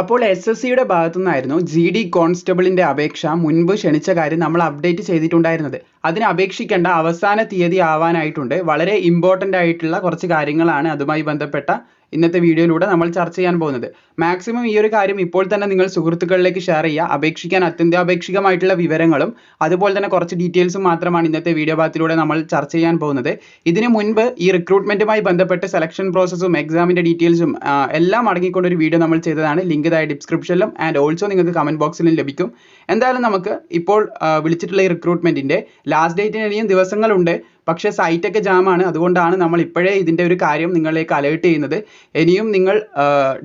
അപ്പോൾ S S സിയുടെ ഭാഗത്തു നിന്നായിരുന്നു ജി ഡി കോൺസ്റ്റബിളിന്റെ അപേക്ഷ മുൻപ് ക്ഷണിച്ച കാര്യം നമ്മൾ അപ്ഡേറ്റ് ചെയ്തിട്ടുണ്ടായിരുന്നത്. അതിന് അപേക്ഷിക്കേണ്ട അവസാന തീയതി ആവാനായിട്ടുണ്ട്. വളരെ ഇമ്പോർട്ടന്റ് ആയിട്ടുള്ള കുറച്ച് കാര്യങ്ങളാണ് അതുമായി ബന്ധപ്പെട്ട ഇന്നത്തെ വീഡിയോയിലൂടെ നമ്മൾ ചർച്ച ചെയ്യാൻ പോകുന്നത്. മാക്സിമം ഈ ഒരു കാര്യം ഇപ്പോൾ തന്നെ നിങ്ങൾ സുഹൃത്തുക്കളിലേക്ക് ഷെയർ ചെയ്യുക അപേക്ഷിക്കാൻ അത്യന്താപേക്ഷികമായിട്ടുള്ള വിവരങ്ങളും അതുപോലെ തന്നെ കുറച്ച് ഡീറ്റെയിൽസും മാത്രമാണ് ഇന്നത്തെ വീഡിയോ ഭാഗത്തിലൂടെ നമ്മൾ ചർച്ച ചെയ്യാൻ പോകുന്നത്. ഇതിനു മുൻപ് ഈ റിക്രൂട്ട്മെന്റുമായി ബന്ധപ്പെട്ട് സെലക്ഷൻ പ്രോസസ്സും എക്സാമിന്റെ ഡീറ്റെയിൽസും എല്ലാം അടങ്ങിക്കൊണ്ട് ഒരു വീഡിയോ നമ്മൾ ചെയ്തതാണ്. ലിങ്ക് താഴെ ഡിസ്ക്രിപ്ഷനിലും ആൻഡ് ഓൾസോ നിങ്ങൾക്ക് കമന്റ് ബോക്സിലും ലഭിക്കും. എന്തായാലും നമുക്ക് ഇപ്പോൾ വിളിച്ചിട്ടുള്ള ഈ റിക്രൂട്ട്മെന്റിന്റെ ലാസ്റ്റ് ഡേറ്റിന് ഇനിയും ദിവസങ്ങളുണ്ട്. പക്ഷേ സൈറ്റൊക്കെ ജാമാണ്. അതുകൊണ്ടാണ് നമ്മൾ ഇപ്പോഴേ ഇതിന്റെ ഒരു കാര്യം നിങ്ങളിലേക്ക് അലേർട്ട് ചെയ്യുന്നത്. ഇനിയും നിങ്ങൾ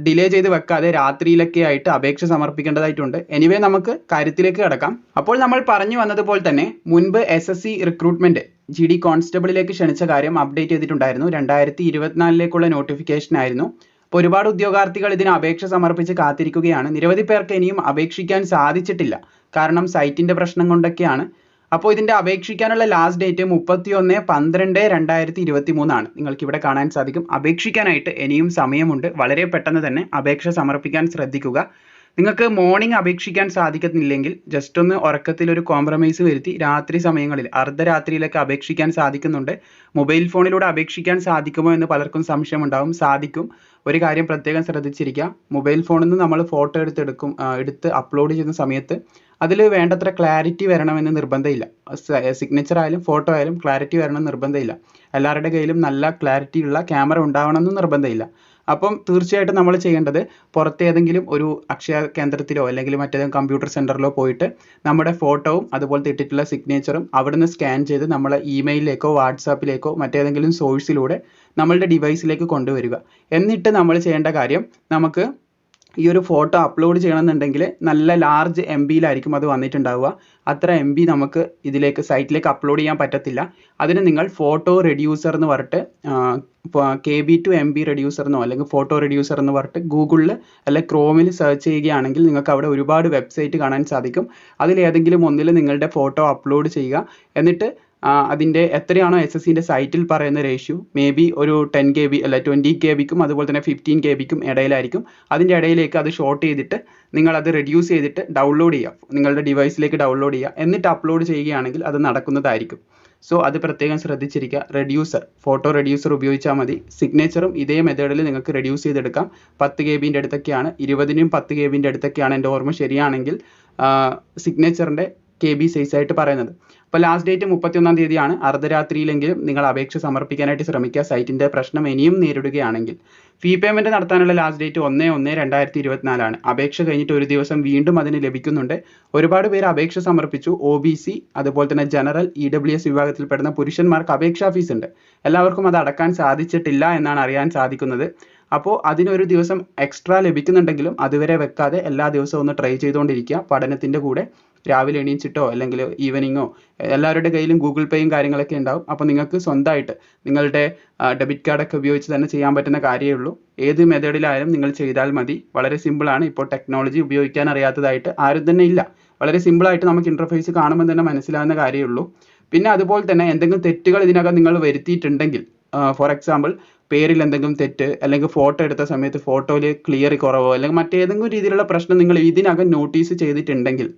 ഡിലേ ചെയ്ത് വെക്കാതെ രാത്രിയിലൊക്കെ ആയിട്ട് അപേക്ഷ സമർപ്പിക്കേണ്ടതായിട്ടുണ്ട്. എനിവേ നമുക്ക് കാര്യത്തിലേക്ക് കിടക്കാം. അപ്പോൾ നമ്മൾ പറഞ്ഞു വന്നതുപോലെ തന്നെ മുൻപ് S S C recruitment G D കോൺസ്റ്റബിളിലേക്ക് ക്ഷണിച്ച കാര്യം അപ്ഡേറ്റ് ചെയ്തിട്ടുണ്ടായിരുന്നു. രണ്ടായിരത്തി ഇരുപത്തിനാലിലേക്കുള്ള നോട്ടിഫിക്കേഷൻ ആയിരുന്നു. അപ്പോൾ ഒരുപാട് ഉദ്യോഗാർത്ഥികൾ ഇതിന് അപേക്ഷ സമർപ്പിച്ച് കാത്തിരിക്കുകയാണ്. നിരവധി പേർക്ക് ഇനിയും അപേക്ഷിക്കാൻ സാധിച്ചിട്ടില്ല. കാരണം സൈറ്റിന്റെ പ്രശ്നം കൊണ്ടൊക്കെയാണ്. അപ്പോൾ ഇതിന്റെ അപേക്ഷിക്കാനുള്ള ലാസ്റ്റ് ഡേറ്റ് മുപ്പത്തി ഒന്ന് പന്ത്രണ്ട് രണ്ടായിരത്തി ഇരുപത്തി മൂന്നാണ് നിങ്ങൾക്ക് ഇവിടെ കാണാൻ സാധിക്കും. അപേക്ഷിക്കാനായിട്ട് ഇനിയും സമയമുണ്ട്. വളരെ പെട്ടെന്ന് തന്നെ അപേക്ഷ സമർപ്പിക്കാൻ ശ്രദ്ധിക്കുക. നിങ്ങൾക്ക് മോർണിംഗ് അപേക്ഷിക്കാൻ സാധിക്കുന്നില്ലെങ്കിൽ ജസ്റ്റ് ഒന്ന് ഉറക്കത്തിൽ ഒരു കോംപ്രമൈസ് വരുത്തി രാത്രി സമയങ്ങളിൽ അർദ്ധരാത്രിയിലൊക്കെ അപേക്ഷിക്കാൻ സാധിക്കുന്നുണ്ട്. മൊബൈൽ ഫോണിലൂടെ അപേക്ഷിക്കാൻ സാധിക്കുമോ എന്ന് പലർക്കും സംശയമുണ്ടാവും. സാധിക്കും. ഒരു കാര്യം പ്രത്യേകം ശ്രദ്ധിച്ചിരിക്കുക. മൊബൈൽ ഫോണിൽ നിന്ന് നമ്മൾ ഫോട്ടോ എടുത്ത് എടുക്കും എടുത്ത് അപ്ലോഡ് ചെയ്യുന്ന സമയത്ത് അതിൽ വേണ്ടത്ര ക്ലാരിറ്റി വരണമെന്ന് നിർബന്ധമില്ല. സിഗ്നേച്ചർ ആയാലും ഫോട്ടോ ആയാലും ക്ലാരിറ്റി വരണമെന്ന് നിർബന്ധമില്ല. എല്ലാവരുടെ കയ്യിലും നല്ല ക്ലാരിറ്റി ഉള്ള ക്യാമറ ഉണ്ടാവണമെന്ന് നിർബന്ധമില്ല. അപ്പം തീർച്ചയായിട്ടും നമ്മൾ ചെയ്യേണ്ടത് പുറത്തെ ഏതെങ്കിലും ഒരു അക്ഷയ കേന്ദ്രത്തിലോ അല്ലെങ്കിൽ മറ്റേതെങ്കിലും കമ്പ്യൂട്ടർ സെന്ററിലോ പോയിട്ട് നമ്മുടെ ഫോട്ടോവും അതുപോലെ ഇട്ടിട്ടുള്ള സിഗ്നേച്ചറും അവിടുന്ന് സ്കാൻ ചെയ്ത് നമ്മളെ ഇമെയിലിലേക്കോ വാട്സാപ്പിലേക്കോ മറ്റേതെങ്കിലും സോഴ്സിലൂടെ നമ്മളുടെ ഡിവൈസിലേക്ക് കൊണ്ടുവരിക. എന്നിട്ട് നമ്മൾ ചെയ്യേണ്ട കാര്യം നമുക്ക് ഈ ഒരു ഫോട്ടോ അപ്ലോഡ് ചെയ്യണമെന്നുണ്ടെങ്കിൽ നല്ല ലാർജ് എം ബിയിലായിരിക്കും അത് വന്നിട്ടുണ്ടാവുക. അത്ര എം ബി നമുക്ക് ഇതിലേക്ക് സൈറ്റിലേക്ക് അപ്ലോഡ് ചെയ്യാൻ പറ്റത്തില്ല. അതിന് നിങ്ങൾ ഫോട്ടോ റെഡ്യൂസർ എന്ന് പറഞ്ഞിട്ട് K B to M B reducer എന്നോ അല്ലെങ്കിൽ ഫോട്ടോ റെഡ്യൂസർ എന്ന് പറഞ്ഞിട്ട് ഗൂഗിളിൽ അല്ലെങ്കിൽ ക്രോമിൽ സെർച്ച് ചെയ്യുകയാണെങ്കിൽ നിങ്ങൾക്ക് അവിടെ ഒരുപാട് വെബ്സൈറ്റ് കാണാൻ സാധിക്കും. അതിലേതെങ്കിലും ഒന്നിൽ നിങ്ങളുടെ ഫോട്ടോ അപ്ലോഡ് ചെയ്യുക. എന്നിട്ട് അതിന്റെ എത്രയാണോ എസ് എസ് സിന്റെ സൈറ്റിൽ പറയുന്ന റേഷ്യോ മേ ബി ഒരു ടെൻ കെ ബി അല്ല ട്വന്റി കെ ബിക്കും അതുപോലെ തന്നെ ഫിഫ്റ്റീൻ കെ ബിക്കും ഇടയിലായിരിക്കും. അതിന്റെ ഇടയിലേക്ക് അത് ഷോർട്ട് ചെയ്തിട്ട് നിങ്ങൾ അത് റെഡ്യൂസ് ചെയ്തിട്ട് ഡൗൺലോഡ് ചെയ്യുക നിങ്ങളുടെ ഡിവൈസിലേക്ക് ഡൗൺലോഡ് ചെയ്യുക എന്നിട്ട് അപ്ലോഡ് ചെയ്യുകയാണെങ്കിൽ അത് നടക്കുന്നതായിരിക്കും. സോ അത് പ്രത്യേകം ശ്രദ്ധിച്ചിരിക്കുക. റെഡ്യൂസർ ഫോട്ടോ റെഡ്യൂസർ ഉപയോഗിച്ചാൽ മതി. സിഗ്നേച്ചറും ഇതേ മെത്തേഡിൽ നിങ്ങൾക്ക് റെഡ്യൂസ് ചെയ്തെടുക്കാം. പത്ത് കെ ബിന്റെ അടുത്തൊക്കെയാണ്. ഇരുപതിനും പത്ത് കെ ബിന്റെ അടുത്തൊക്കെയാണ് എന്റെ ഓർമ്മ ശരിയാണെങ്കിൽ സിഗ്നേച്ചറിന്റെ കെ ബി സൈസ് ആയിട്ട് പറയുന്നത്. അപ്പോൾ ലാസ്റ്റ് ഡേറ്റ് മുപ്പത്തിയൊന്നാം തീയതിയാണ്. അർദ്ധരാത്രിയിലെങ്കിലും നിങ്ങൾ അപേക്ഷ സമർപ്പിക്കാനായിട്ട് ശ്രമിക്കുക. സൈറ്റിന്റെ പ്രശ്നം ഇനിയും നേരിടുകയാണെങ്കിൽ. ഫീ പേയ്മെന്റ് നടത്താനുള്ള ലാസ്റ്റ് ഡേറ്റ് ഒന്ന് ഒന്ന് രണ്ടായിരത്തി ഇരുപത്തിനാലാണ് അപേക്ഷ കഴിഞ്ഞിട്ട് ഒരു ദിവസം വീണ്ടും അതിന് ലഭിക്കുന്നുണ്ട്. ഒരുപാട് പേര് അപേക്ഷ സമർപ്പിച്ചു. ഒ ബി സി അതുപോലെ തന്നെ ജനറൽ ഇ ഡബ്ല്യു എസ് വിഭാഗത്തിൽപ്പെടുന്ന പുരുഷന്മാർക്ക് അപേക്ഷാ ഫീസ് ഉണ്ട്. എല്ലാവർക്കും അത് അടക്കാൻ സാധിച്ചിട്ടില്ല എന്നാണ് അറിയാൻ സാധിക്കുന്നത്. അപ്പോൾ അതിനൊരു ദിവസം എക്സ്ട്രാ ലഭിക്കുന്നുണ്ടെങ്കിലും അതുവരെ വെക്കാതെ എല്ലാ ദിവസവും ഒന്ന് ട്രൈ ചെയ്തുകൊണ്ടിരിക്കുക. പഠനത്തിന്റെ കൂടെ. രാവിലെ എണീച്ചിട്ടോ അല്ലെങ്കിൽ ഈവനിങ്ങോ എല്ലാവരുടെ കയ്യിലും ഗൂഗിൾ പേയും കാര്യങ്ങളൊക്കെ ഉണ്ടാവും. അപ്പോൾ നിങ്ങൾക്ക് സ്വന്തമായിട്ട് നിങ്ങളുടെ ഡെബിറ്റ് കാർഡൊക്കെ ഉപയോഗിച്ച് തന്നെ ചെയ്യാൻ പറ്റുന്ന കാര്യമേ ഉള്ളൂ. ഏത് മെത്തേഡിലായാലും നിങ്ങൾ ചെയ്താൽ മതി. വളരെ സിമ്പിളാണ് ഇപ്പോൾ ടെക്നോളജി ഉപയോഗിക്കാൻ അറിയാത്തതായിട്ട് ആരും തന്നെ ഇല്ല. വളരെ സിമ്പിളായിട്ട് നമുക്ക് ഇന്റർഫേസ് കാണുമ്പോൾ തന്നെ മനസ്സിലാവുന്ന കാര്യമേ ഉള്ളൂ. പിന്നെ അതുപോലെ തന്നെ എന്തെങ്കിലും തെറ്റുകൾ ഇതിനകം നിങ്ങൾ വരുത്തിയിട്ടുണ്ടെങ്കിൽ ഫോർ എക്സാമ്പിൾ പേരിൽ എന്തെങ്കിലും തെറ്റ് അല്ലെങ്കിൽ ഫോട്ടോ എടുത്ത സമയത്ത് ഫോട്ടോയിൽ ക്ലിയർ കുറവോ അല്ലെങ്കിൽ മറ്റേതെങ്കിലും രീതിയിലുള്ള പ്രശ്നം നിങ്ങൾ ഇതിനകം നോട്ടീസ് ചെയ്തിട്ടുണ്ടെങ്കിൽ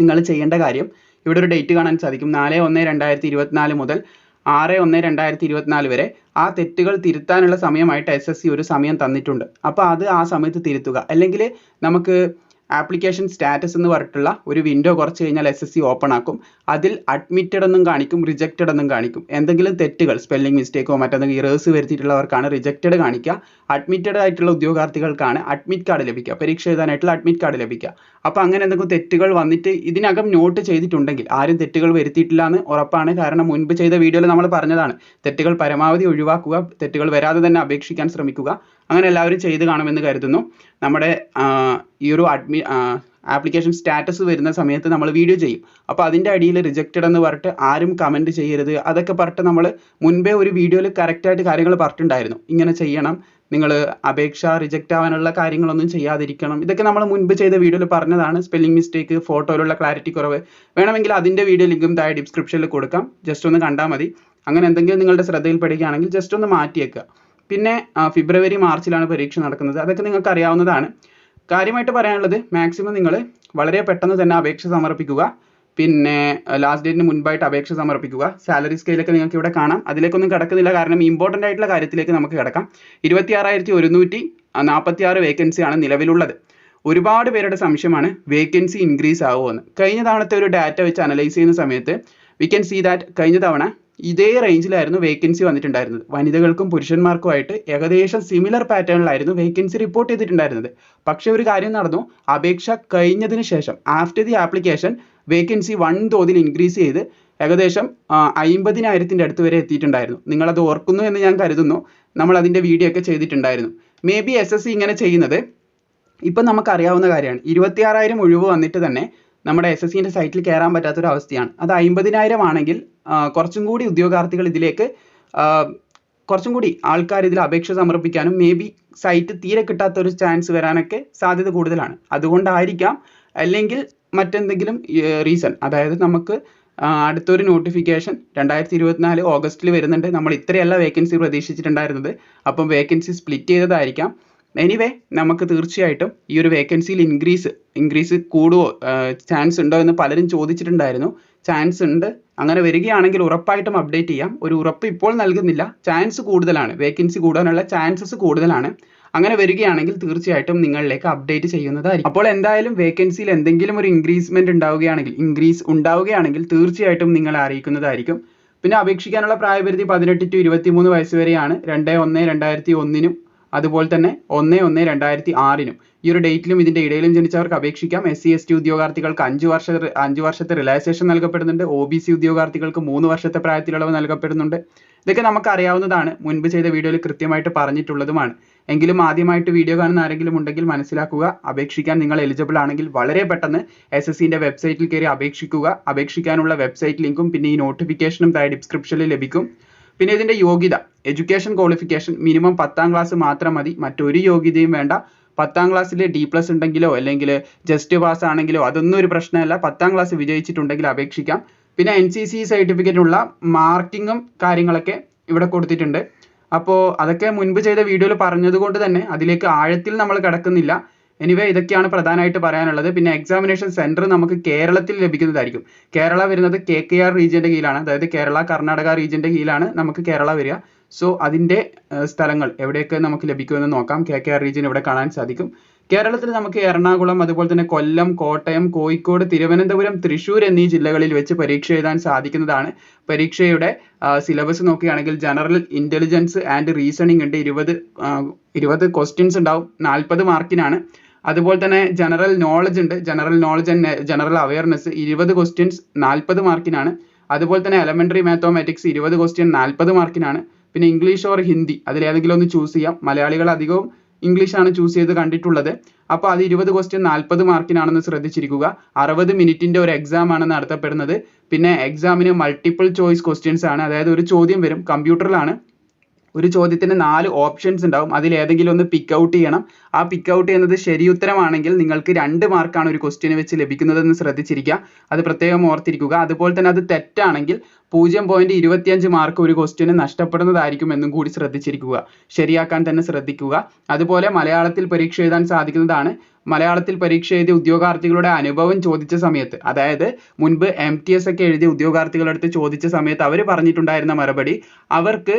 നിങ്ങൾ ചെയ്യേണ്ട കാര്യം ഇവിടെ ഒരു ഡേറ്റ് കാണാൻ സാധിക്കും. നാല് ഒന്ന് രണ്ടായിരത്തി ഇരുപത്തിനാല് മുതൽ ആറ് ഒന്ന് രണ്ടായിരത്തി ഇരുപത്തിനാല് വരെ ആ തെറ്റുകൾ തിരുത്താനുള്ള സമയമായിട്ട് എസ് എസ് സി ഒരു സമയം തന്നിട്ടുണ്ട്. അപ്പോൾ അത് ആ സമയത്ത് തിരുത്തുക. അല്ലെങ്കിൽ നമുക്ക് ആപ്ലിക്കേഷൻ സ്റ്റാറ്റസ് എന്ന് പറഞ്ഞിട്ടുള്ള ഒരു വിൻഡോ കുറച്ച് കഴിഞ്ഞാൽ എസ് എസ് സി ഓപ്പൺ ആക്കും. അതിൽ അഡ്മിറ്റഡ് എന്നും കാണിക്കും റിജക്റ്റഡ് എന്നും കാണിക്കും. എന്തെങ്കിലും തെറ്റുകൾ സ്പെല്ലിംഗ് മിസ്റ്റേക്കോ മറ്റെന്തെങ്കിലും ഇറേഴ്സ് വരുത്തിയിട്ടുള്ളവർക്കാണ് റിജക്റ്റഡ് കാണിക്കുക. അഡ്മിറ്റഡ് ആയിട്ടുള്ള ഉദ്യോഗാർത്ഥികൾക്കാണ് അഡ്മിറ്റ് കാർഡ് ലഭിക്കുക. പരീക്ഷ എഴുതാനായിട്ടുള്ള അഡ്മിറ്റ് കാർഡ് ലഭിക്കുക. അപ്പോൾ അങ്ങനെ എന്തെങ്കിലും തെറ്റുകൾ വന്നിട്ട് ഇതിനകം നോട്ട് ചെയ്തിട്ടുണ്ടെങ്കിൽ ആരും തെറ്റുകൾ വരുത്തിയിട്ടില്ല എന്ന് ഉറപ്പാണ്. കാരണം മുൻപ് ചെയ്ത വീഡിയോയിൽ നമ്മൾ പറഞ്ഞതാണ് തെറ്റുകൾ പരമാവധി ഒഴിവാക്കുക തെറ്റുകൾ വരാതെ തന്നെ അപേക്ഷിക്കാൻ ശ്രമിക്കുക. അങ്ങനെ എല്ലാവരും ചെയ്ത് കാണുമെന്ന് കരുതുന്നു. നമ്മുടെ ഈ ഒരു അഡ്മി ആപ്ലിക്കേഷൻ സ്റ്റാറ്റസ് വരുന്ന സമയത്ത് നമ്മൾ വീഡിയോ ചെയ്യും. അപ്പോൾ അതിന്റെ അടിയിൽ റിജക്റ്റഡ് എന്ന് പറഞ്ഞിട്ട് ആരും കമന്റ് ചെയ്യരുത്. അതൊക്കെ പറഞ്ഞിട്ട് നമ്മൾ മുൻപേ ഒരു വീഡിയോയിൽ കറക്റ്റായിട്ട് കാര്യങ്ങൾ പറഞ്ഞിട്ടുണ്ടായിരുന്നു. ഇങ്ങനെ ചെയ്യണം. നിങ്ങൾ അപേക്ഷ റിജക്റ്റ് ആവാനുള്ള കാര്യങ്ങളൊന്നും ചെയ്യാതിരിക്കണം. ഇതൊക്കെ നമ്മൾ മുൻപ് ചെയ്ത വീഡിയോയിൽ പറഞ്ഞതാണ്. സ്പെല്ലിംഗ് മിസ്റ്റേക്ക് ഫോട്ടോയിലുള്ള ക്ലാരിറ്റി കുറവ്. വേണമെങ്കിൽ അതിന്റെ വീഡിയോ ലിങ്കും താഴെ ഡിസ്ക്രിപ്ഷനിൽ കൊടുക്കാം. ജസ്റ്റ് ഒന്ന് കണ്ടാൽ മതി. അങ്ങനെ എന്തെങ്കിലും നിങ്ങളുടെ ശ്രദ്ധയിൽപ്പെടുകയാണെങ്കിൽ ജസ്റ്റ് ഒന്ന് മാറ്റിയേക്കുക. പിന്നെ ഫെബ്രുവരി മാർച്ചിലാണ് പരീക്ഷ നടക്കുന്നത്. അതൊക്കെ നിങ്ങൾക്ക് അറിയാവുന്നതാണ്. കാര്യമായിട്ട് പറയാനുള്ളത് മാക്സിമം നിങ്ങൾ വളരെ പെട്ടെന്ന് തന്നെ അപേക്ഷ സമർപ്പിക്കുക. പിന്നെ ലാസ്റ്റ് ഡേറ്റിന് മുൻപായിട്ട് അപേക്ഷ സമർപ്പിക്കുക. സാലറി സ്കെയിലൊക്കെ നിങ്ങൾക്ക് ഇവിടെ കാണാം. അതിലേക്കൊന്നും കിടക്കുന്നില്ല. കാരണം ഇമ്പോർട്ടന്റ് ആയിട്ടുള്ള കാര്യത്തിലേക്ക് നമുക്ക് കിടക്കാം. ഇരുപത്തി ആറായിരത്തി ഒരുന്നൂറ്റി നാൽപ്പത്തി വേക്കൻസിയാണ് നിലവിലുള്ളത്. ഒരുപാട് പേരുടെ സംശയമാണ് വേക്കൻസി ഇൻക്രീസ് ആവുമെന്ന് കഴിഞ്ഞ തവണത്തെ ഒരു ഡാറ്റ വെച്ച് അനലൈസ് ചെയ്യുന്ന സമയത്ത് വി ക്യാൻ സീ ദാറ്റ് കഴിഞ്ഞ തവണ ഇതേ റേഞ്ചിലായിരുന്നു വേക്കൻസി വന്നിട്ടുണ്ടായിരുന്നത്. വനിതകൾക്കും പുരുഷന്മാർക്കുമായിട്ട് ഏകദേശം സിമിലർ പാറ്റേണിലായിരുന്നു വേക്കൻസി റിപ്പോർട്ട് ചെയ്തിട്ടുണ്ടായിരുന്നത്. പക്ഷേ ഒരു കാര്യം നടന്നു. അപേക്ഷ കഴിഞ്ഞതിന് ശേഷം ആഫ്റ്റർ ദി ആപ്ലിക്കേഷൻ വേക്കൻസി വൻതോതിൽ ഇൻക്രീസ് ചെയ്ത് ഏകദേശം അമ്പതിനായിരത്തിന്റെ അടുത്ത് വരെ എത്തിയിട്ടുണ്ടായിരുന്നു. നിങ്ങളത് ഓർക്കുന്നു എന്ന് ഞാൻ കരുതുന്നു. നമ്മൾ അതിന്റെ വീഡിയോ ഒക്കെ ചെയ്തിട്ടുണ്ടായിരുന്നു. Maybe S S C ഇങ്ങനെ ചെയ്യുന്നത്. ഇപ്പം നമുക്കറിയാവുന്ന കാര്യമാണ്. ഇരുപത്തിയാറായിരം ഒഴിവ് വന്നിട്ട് തന്നെ നമ്മുടെ എസ് എസ് സിന്റെ സൈറ്റിൽ കയറാൻ പറ്റാത്തൊരു അവസ്ഥയാണ് അത് അമ്പതിനായിരം ആണെങ്കിൽ കുറച്ചും കൂടി ഉദ്യോഗാർത്ഥികൾ ഇതിലേക്ക് കുറച്ചും കൂടി ആൾക്കാർ ഇതിൽ അപേക്ഷ സമർപ്പിക്കാനും മേ ബി സൈറ്റ് തീരെ കിട്ടാത്ത ഒരു ചാൻസ് വരാനൊക്കെ സാധ്യത കൂടുതലാണ്. അതുകൊണ്ടായിരിക്കാം അല്ലെങ്കിൽ മറ്റെന്തെങ്കിലും റീസൺ അതായത് നമുക്ക് അടുത്തൊരു നോട്ടിഫിക്കേഷൻ രണ്ടായിരത്തി ഇരുപത്തിനാല് ഓഗസ്റ്റിൽ വരുന്നുണ്ട്. നമ്മൾ ഇത്രയല്ല വേക്കൻസി പ്രതീക്ഷിച്ചിട്ടുണ്ടായിരുന്നത്. അപ്പം വേക്കൻസി സ്പ്ലിറ്റ് ചെയ്തതായിരിക്കാം. എനിവേ നമുക്ക് തീർച്ചയായിട്ടും ഈ ഒരു വേക്കൻസിയിൽ ഇൻക്രീസ് ഇൻക്രീസ് കൂടുവോ ചാൻസ് ഉണ്ടോ എന്ന് പലരും ചോദിച്ചിട്ടുണ്ടായിരുന്നു. ചാൻസ് ഉണ്ട്. അങ്ങനെ വരികയാണെങ്കിൽ ഉറപ്പായിട്ടും അപ്ഡേറ്റ് ചെയ്യാം. ഒരു ഉറപ്പ് ഇപ്പോൾ നൽകുന്നില്ല. ചാൻസ് കൂടുതലാണ്. വേക്കൻസി കൂടാനുള്ള ചാൻസസ് കൂടുതലാണ്. അങ്ങനെ വരികയാണെങ്കിൽ തീർച്ചയായിട്ടും നിങ്ങളിലേക്ക് അപ്ഡേറ്റ് ചെയ്യുന്നതായിരിക്കും. അപ്പോൾ എന്തായാലും വേക്കൻസിയിൽ എന്തെങ്കിലും ഒരു ഇൻക്രീസ്മെന്റ് ഉണ്ടാവുകയാണെങ്കിൽ ഇൻക്രീസ് ഉണ്ടാവുകയാണെങ്കിൽ തീർച്ചയായിട്ടും നിങ്ങളെ അറിയിക്കുന്നതായിരിക്കും. പിന്നെ അപേക്ഷിക്കാനുള്ള പ്രായപരിധി പതിനെട്ട് ടു ഇരുപത്തിമൂന്ന് വയസ്സ് വരെയാണ്. രണ്ട് ഒന്ന് രണ്ടായിരത്തി ഒന്നിനും അതുപോലെ തന്നെ ഒന്ന് ഒന്ന് രണ്ടായിരത്തി ആറിനും. ഈ ഒരു ഡേറ്റിലും ഇതിന്റെ ഇടയിലും ജനിച്ചവർക്ക് അപേക്ഷിക്കാം. എസ് സി എസ് ടി ഉദ്യോഗാർത്ഥികൾക്ക് അഞ്ച് വർഷ അഞ്ച് വർഷത്തെ റിലാക്സേഷൻ നൽകപ്പെടുന്നുണ്ട്. ഒ ബി സി ഉദ്യോഗാർത്ഥികൾക്ക് മൂന്ന് വർഷത്തെ പ്രായത്തിലുള്ളവ നൽകപ്പെടുന്നുണ്ട്. ഇതൊക്കെ നമുക്ക് അറിയാവുന്നതാണ് മുൻപ് ചെയ്ത വീഡിയോയിൽ കൃത്യമായിട്ട് പറഞ്ഞിട്ടുള്ളതുമാണ്. എങ്കിലും ആദ്യമായിട്ട് വീഡിയോ കാണുന്ന ആരെങ്കിലും ഉണ്ടെങ്കിൽ മനസ്സിലാക്കുക. അപേക്ഷിക്കാൻ നിങ്ങൾ എലിജിബിൾ ആണെങ്കിൽ വളരെ പെട്ടെന്ന് എസ് എസ് സിന്റെ വെബ്സൈറ്റിൽ കയറി അപേക്ഷിക്കുക. അപേക്ഷിക്കാനുള്ള വെബ്സൈറ്റ് ലിങ്കും പിന്നെ ഈ നോട്ടിഫിക്കേഷനും താഴെ ഡിസ്ക്രിപ്ഷനിൽ ലഭിക്കും. പിന്നെ ഇതിന്റെ യോഗ്യത എഡ്യൂക്കേഷൻ ക്വാളിഫിക്കേഷൻ മിനിമം പത്താം ക്ലാസ് മാത്രം മതി. മറ്റൊരു യോഗ്യതയും വേണ്ട. പത്താം ക്ലാസ്സിൽ ഡി പ്ലസ് ഉണ്ടെങ്കിലോ അല്ലെങ്കിൽ ജസ്റ്റ് പാസ് ആണെങ്കിലോ അതൊന്നും ഒരു പ്രശ്നമല്ല. പത്താം ക്ലാസ് വിജയിച്ചിട്ടുണ്ടെങ്കിൽ അപേക്ഷിക്കാം. പിന്നെ എൻ സി സി സർട്ടിഫിക്കറ്റുള്ള മാർക്കിങ്ങും കാര്യങ്ങളൊക്കെ ഇവിടെ കൊടുത്തിട്ടുണ്ട്. അപ്പോൾ അതൊക്കെ മുൻപ് ചെയ്ത വീഡിയോയിൽ പറഞ്ഞതുകൊണ്ട് തന്നെ അതിലേക്ക് ആഴത്തിൽ നമ്മൾ കിടക്കുന്നില്ല. എനിവേ ഇതൊക്കെയാണ് പ്രധാനമായിട്ട് പറയാനുള്ളത്. പിന്നെ എക്സാമിനേഷൻ സെന്റർ നമുക്ക് കേരളത്തിൽ ലഭിക്കുന്നതായിരിക്കും. കേരള വരുന്നത് കെ കെ ആർ റീജിയന്റെ കീഴിലാണ്. അതായത് കേരള കർണാടക റീജിയന്റെ കീഴിലാണ് നമുക്ക് കേരള വരിക. സോ അതിന്റെ സ്ഥലങ്ങൾ എവിടെയൊക്കെ നമുക്ക് ലഭിക്കുമെന്ന് നോക്കാം. കെ കെ ആർ റീജിയൻ ഇവിടെ കാണാൻ സാധിക്കും. കേരളത്തിൽ നമുക്ക് എറണാകുളം അതുപോലെ തന്നെ കൊല്ലം കോട്ടയം കോഴിക്കോട് തിരുവനന്തപുരം തൃശ്ശൂർ എന്നീ ജില്ലകളിൽ വെച്ച് പരീക്ഷ എഴുതാൻ സാധിക്കുന്നതാണ്. പരീക്ഷയുടെ സിലബസ് നോക്കുകയാണെങ്കിൽ ജനറൽ ഇന്റലിജൻസ് ആൻഡ് റീസണിംഗ് ഉണ്ട്. ഇരുപത് ഇരുപത് ക്വസ്റ്റ്യൻസ് ഉണ്ടാവും. നാൽപ്പത് മാർക്കിനാണ് അതുപോലെ തന്നെ ജനറൽ നോളജ് ഉണ്ട്. General knowledge and general awareness ഇരുപത് ക്വസ്റ്റ്യൻസ് നാൽപ്പത് മാർക്കിനാണ് അതുപോലെ തന്നെ എലമെന്ററി മാത്തമാറ്റിക്സ് ഇരുപത് ക്വസ്റ്റ്യൻ നാൽപ്പത് മാർക്കിനാണ് പിന്നെ ഇംഗ്ലീഷ് ഓർ ഹിന്ദി അതിൽ ഏതെങ്കിലും ഒന്ന് ചൂസ് ചെയ്യാം. മലയാളികൾ അധികവും ഇംഗ്ലീഷ് ആണ് ചൂസ് ചെയ്ത് കണ്ടിട്ടുള്ളത്. അപ്പോൾ അത് ഇരുപത് ക്വസ്റ്റ്യൻ നാൽപ്പത് മാർക്കിനാണെന്ന് ശ്രദ്ധിച്ചിരിക്കുക. അറുപത് മിനിറ്റിന്റെ ഒരു എക്സാം ആണ് നടത്തപ്പെടുന്നത്. പിന്നെ എക്സാമിന് മൾട്ടിപ്പിൾ ചോയ്സ് ക്വസ്റ്റ്യൻസ് ആണ്. അതായത് ഒരു ചോദ്യം വരും. കമ്പ്യൂട്ടറിലാണ് ഒരു ചോദ്യത്തിന് നാല് ഓപ്ഷൻസ് ഉണ്ടാവും. അതിൽ ഏതെങ്കിലും ഒന്ന് പിക്ക് ഔട്ട് ചെയ്യണം. ആ പിക്ക് ഔട്ട് ചെയ്യുന്നത് ശരി ഉത്തരമാണെങ്കിൽ നിങ്ങൾക്ക് രണ്ട് മാർക്കാണ് ഒരു ക്വസ്റ്റ്യന് വെച്ച് ലഭിക്കുന്നതെന്ന് ശ്രദ്ധിച്ചിരിക്കുക. അത് പ്രത്യേകം ഓർത്തിരിക്കുക. അതുപോലെ തന്നെ അത് തെറ്റാണെങ്കിൽ പൂജ്യം പോയിന്റ് ഇരുപത്തിയഞ്ച് മാർക്ക് ഒരു ക്വസ്റ്റ്യന് നഷ്ടപ്പെടുന്നതായിരിക്കും എന്നും കൂടി ശ്രദ്ധിച്ചിരിക്കുക. ശരിയാക്കാൻ തന്നെ ശ്രദ്ധിക്കുക. അതുപോലെ മലയാളത്തിൽ പരീക്ഷ എഴുതാൻ സാധിക്കുന്നതാണ്. മലയാളത്തിൽ പരീക്ഷ എഴുതിയ ഉദ്യോഗാർത്ഥികളുടെ അനുഭവം ചോദിച്ച സമയത്ത് അതായത് മുൻപ് എം ടി എസ് ഒക്കെ എഴുതിയ ഉദ്യോഗാർത്ഥികളുടെ അടുത്ത് ചോദിച്ച സമയത്ത് അവർ പറഞ്ഞിട്ടുണ്ടായിരുന്ന മറുപടി അവർക്ക്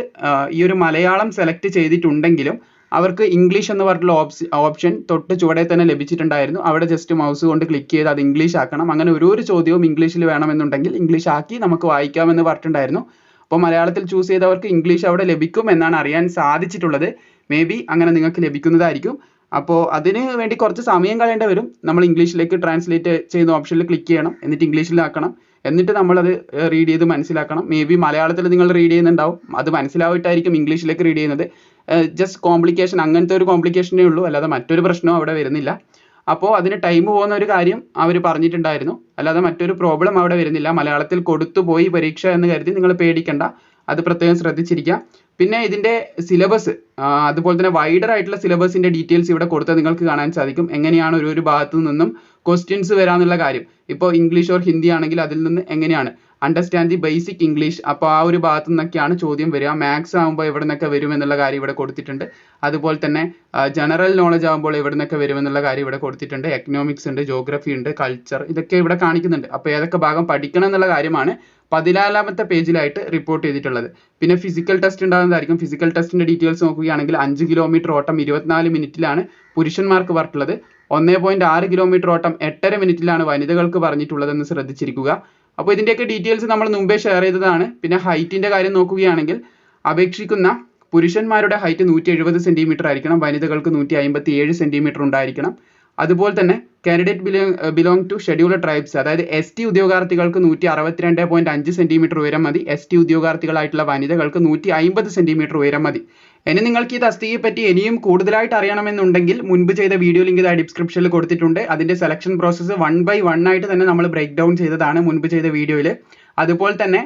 ഈ ഒരു മലയാളം സെലക്ട് ചെയ്തിട്ടുണ്ടെങ്കിലും അവർക്ക് ഇംഗ്ലീഷ് എന്ന് പറഞ്ഞിട്ടുള്ള ഓപ്ഷൻ ഓപ്ഷൻ തൊട്ട് ചുവടെ തന്നെ ലഭിച്ചിട്ടുണ്ടായിരുന്നു. അവിടെ ജസ്റ്റ് മൗസ് കൊണ്ട് ക്ലിക്ക് ചെയ്ത് അത് ഇംഗ്ലീഷ് ആക്കണം. അങ്ങനെ ഒരു ഒരു ചോദ്യവും ഇംഗ്ലീഷിൽ വേണമെന്നുണ്ടെങ്കിൽ ഇംഗ്ലീഷ് ആക്കി നമുക്ക് വായിക്കാമെന്ന് പറഞ്ഞിട്ടുണ്ടായിരുന്നു. അപ്പോൾ മലയാളത്തിൽ ചൂസ് ചെയ്തവർക്ക് ഇംഗ്ലീഷ് അവിടെ ലഭിക്കും എന്നാണ് അറിയാൻ സാധിച്ചിട്ടുള്ളത്. മേ ബി അങ്ങനെ നിങ്ങൾക്ക് ലഭിക്കുന്നതായിരിക്കും. അപ്പോൾ അതിന് വേണ്ടി കുറച്ച് സമയം കളയേണ്ടി വരും. നമ്മൾ ഇംഗ്ലീഷിലേക്ക് ട്രാൻസ്ലേറ്റ് ചെയ്യുന്ന ഓപ്ഷനിൽ ക്ലിക്ക് ചെയ്യണം. എന്നിട്ട് ഇംഗ്ലീഷിലാക്കണം. എന്നിട്ട് നമ്മളത് റീഡ് ചെയ്ത് മനസ്സിലാക്കണം. മേ ബി മലയാളത്തിൽ നിങ്ങൾ റീഡ് ചെയ്യുന്നുണ്ടാവും. അത് മനസ്സിലാവിട്ടായിരിക്കും ഇംഗ്ലീഷിലേക്ക് റീഡ് ചെയ്യുന്നത്. ജസ്റ്റ് കോംപ്ലിക്കേഷൻ അങ്ങനത്തെ ഒരു കോംപ്ലിക്കേഷനേ ഉള്ളൂ. അല്ലാതെ മറ്റൊരു പ്രശ്നവും അവിടെ വരുന്നില്ല. അപ്പോൾ അതിന് ടൈം പോകുന്ന ഒരു കാര്യം അവർ പറഞ്ഞിട്ടുണ്ടായിരുന്നു. അല്ലാതെ മറ്റൊരു പ്രോബ്ലം അവിടെ വരുന്നില്ല. മലയാളത്തിൽ കൊടുത്തു പോയി പരീക്ഷ എന്ന് കരുതി നിങ്ങൾ പേടിക്കണ്ട. അത് പ്രത്യേകം ശ്രദ്ധിച്ചിരിക്കുക പിന്നെ ഇതിന്റെ സിലബസ് അതുപോലെ തന്നെ വൈഡർ ആയിട്ടുള്ള സിലബസിന്റെ ഡീറ്റെയിൽസ് ഇവിടെ കൊടുത്താൽ നിങ്ങൾക്ക് കാണാൻ സാധിക്കും. എങ്ങനെയാണ് ഒരു ഒരു ഭാഗത്തു നിന്നും ക്വസ്റ്റ്യൻസ് വരാമെന്നുള്ള കാര്യം. ഇപ്പോൾ ഇംഗ്ലീഷ് ഓർ ഹിന്ദി ആണെങ്കിൽ അതിൽ നിന്ന് എങ്ങനെയാണ്? അണ്ടർസ്റ്റാൻഡ് ദി ബേസിക് ഇംഗ്ലീഷ് അപ്പോൾ ആ ഒരു ഭാഗത്തു നിന്നൊക്കെയാണ് ചോദ്യം വരിക. മാത്സ് ആകുമ്പോൾ എവിടെ നിന്നൊക്കെ വരും എന്നുള്ള കാര്യം ഇവിടെ കൊടുത്തിട്ടുണ്ട്. അതുപോലെ തന്നെ ജനറൽ നോളജ് ആകുമ്പോൾ എവിടെ നിന്നൊക്കെ വരും എന്നുള്ള കാര്യം ഇവിടെ കൊടുത്തിട്ടുണ്ട്. എക്കണോമിക്സ് ഉണ്ട് ജോഗ്രഫി ഉണ്ട് കൾച്ചർ ഇതൊക്കെ ഇവിടെ കാണിക്കുന്നുണ്ട്. അപ്പോൾ ഏതൊക്കെ ഭാഗം പഠിക്കണം എന്നുള്ള കാര്യമാണ് പതിനാലാമത്തെ പേജിലായിട്ട് റിപ്പോർട്ട് ചെയ്തിട്ടുള്ളത്. പിന്നെ ഫിസിക്കൽ ടെസ്റ്റ് ഉണ്ടാകുന്നതായിരിക്കും. ഫിസിക്കൽ ടെസ്റ്റിന്റെ ഡീറ്റെയിൽസ് നോക്കുകയാണെങ്കിൽ അഞ്ച് കിലോമീറ്റർ ഓട്ടം ഇരുപത്തിനാല് മിനിറ്റിലാണ് പുരുഷന്മാർക്ക് പറഞ്ഞിട്ടുള്ളത്. ഒന്നേ പോയിന്റ് ആറ് കിലോമീറ്റർ ഓട്ടം എട്ടര മിനിറ്റിലാണ് വനിതകൾക്ക് പറഞ്ഞിട്ടുള്ളതെന്ന് ശ്രദ്ധിച്ചിരിക്കുക. അപ്പോൾ ഇതിന്റെയൊക്കെ ഡീറ്റെയിൽസ് നമ്മൾ മുമ്പേ ഷെയർ ചെയ്തതാണ്. പിന്നെ ഹൈറ്റിന്റെ കാര്യം നോക്കുകയാണെങ്കിൽ അപേക്ഷിക്കുന്ന പുരുഷന്മാരുടെ ഹൈറ്റ് നൂറ്റി എഴുപത് സെന്റിമീറ്റർ ആയിരിക്കണം. വനിതകൾക്ക് നൂറ്റി അമ്പത്തി ഏഴ് സെന്റിമീറ്റർ ഉണ്ടായിരിക്കണം. അതുപോലെ തന്നെ candidate belong belong to scheduled tribes അതായത് എസ് ടി ഉദ്യോഗാർത്ഥികൾക്ക് നൂറ്റി അറുപത്തിരണ്ട് പോയിന്റ് അഞ്ച് സെന്റിമീറ്റർ ഉയരം മതി. എസ് ടി ഉദ്യോഗാർത്ഥികളായിട്ടുള്ള വനിതകൾക്ക് നൂറ്റി അമ്പത് സെന്റിമീറ്റർ ഉയരം മതി. ഇനി നിങ്ങൾക്ക് ഈ തസ്തികയെ പറ്റി ഇനിയും കൂടുതലായിട്ട് അറിയണമെന്നുണ്ടെങ്കിൽ മുൻപ് ചെയ്ത വീഡിയോ ലിങ്ക് ഇതായി ഡിസ്ക്രിപ്ഷനിൽ കൊടുത്തിട്ടുണ്ട്. അതിന്റെ selection process one by one ആയിട്ട് തന്നെ നമ്മൾ ബ്രേക്ക് ഡൗൺ ചെയ്തതാണ് മുൻപ് ചെയ്ത വീഡിയോയിൽ അതുപോലെ തന്നെ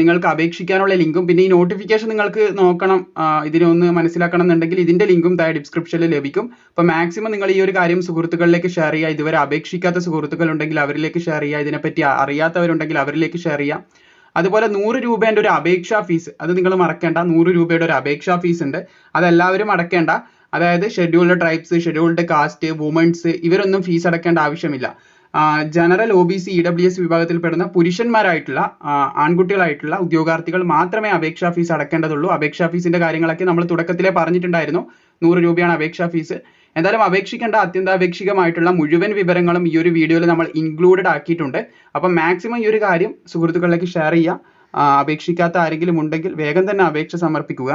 നിങ്ങൾക്ക് അപേക്ഷിക്കാനുള്ള ലിങ്കും പിന്നെ ഈ നോട്ടിഫിക്കേഷൻ നിങ്ങൾക്ക് നോക്കണം ഇതിനൊന്ന് മനസ്സിലാക്കണം എന്നുണ്ടെങ്കിൽ ഇതിന്റെ ലിങ്കും താഴെ ഡിസ്ക്രിപ്ഷനിൽ ലഭിക്കും. അപ്പോൾ മാക്സിമം നിങ്ങൾ ഈ ഒരു കാര്യം സുഹൃത്തുക്കളിലേക്ക് ഷെയർ ചെയ്യുക. ഇതുവരെ അപേക്ഷിക്കാത്ത സുഹൃത്തുക്കൾ ഉണ്ടെങ്കിൽ അവരിലേക്ക് ഷെയർ ചെയ്യുക. ഇതിനെപ്പറ്റി അറിയാത്തവരുണ്ടെങ്കിൽ അവരിലേക്ക് ഷെയർ ചെയ്യുക. അതുപോലെ നൂറ് രൂപേന്റെ ഒരു അപേക്ഷാ ഫീസ് അത് നിങ്ങൾ മറക്കേണ്ട. നൂറ് രൂപയുടെ ഒരു അപേക്ഷാ ഫീസ് ഉണ്ട്. അത് എല്ലാവരും അടക്കേണ്ട അതായത് scheduled tribes scheduled caste womens ഇവരൊന്നും ഫീസ് അടക്കേണ്ട ആവശ്യമില്ല. General O B C E W S വിഭാഗത്തിൽപ്പെടുന്ന പുരുഷന്മാരായിട്ടുള്ള ആൺകുട്ടികളായിട്ടുള്ള ഉദ്യോഗാർത്ഥികൾ മാത്രമേ അപേക്ഷാ ഫീസ് അടക്കേണ്ടതുള്ളൂ. അപേക്ഷാ ഫീസിന്റെ കാര്യങ്ങളൊക്കെ നമ്മൾ തുടക്കത്തിലേ പറഞ്ഞിട്ടുണ്ടായിരുന്നു. നൂറ് രൂപയാണ് അപേക്ഷാ ഫീസ് എന്തായാലും അപേക്ഷിക്കേണ്ട അത്യന്താപേക്ഷികമായിട്ടുള്ള മുഴുവൻ വിവരങ്ങളും ഈ ഒരു വീഡിയോയിൽ നമ്മൾ ഇൻക്ലൂഡഡ് ആക്കിയിട്ടുണ്ട്. അപ്പം മാക്സിമം ഈ ഒരു കാര്യം സുഹൃത്തുക്കളിലേക്ക് ഷെയർ ചെയ്യുക. അപേക്ഷിക്കാത്ത ആരെങ്കിലും ഉണ്ടെങ്കിൽ വേഗം തന്നെ അപേക്ഷ സമർപ്പിക്കുക.